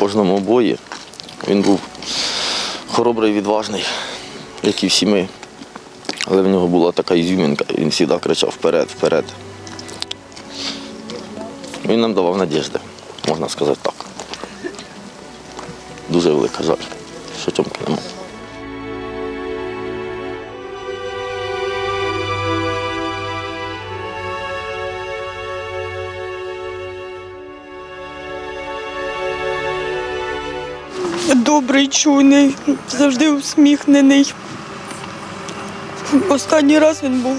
кожному бої. Він був хоробрий, відважний, як і всі ми. Але в нього була така ізюмінка, він завжди кричав вперед, вперед. Він нам давав надіжди, можна сказати так. Дуже велика жаль, що Тьомки немає. Добрий, чуйний, завжди усміхнений. Останній раз він був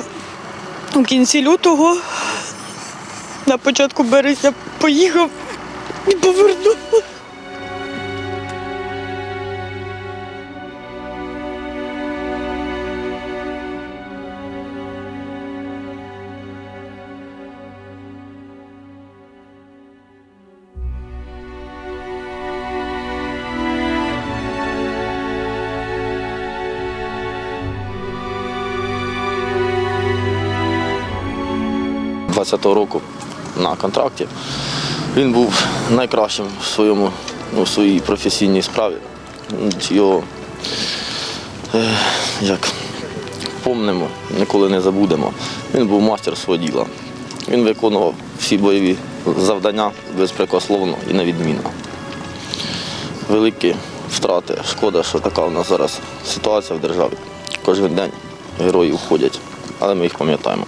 у кінці лютого. На початку березня поїхав і повернув. – 20-го року на контракті. Він був найкращим в своєму ну, в своїй професійній справі. Його е, як помнимо, ніколи не забудемо. Він був мастер свого діла. Він виконував всі бойові завдання безпрекословно і невідмінно. Великі втрати. Шкода, що така у нас зараз ситуація в державі. Кожен день герої уходять, але ми їх пам'ятаємо.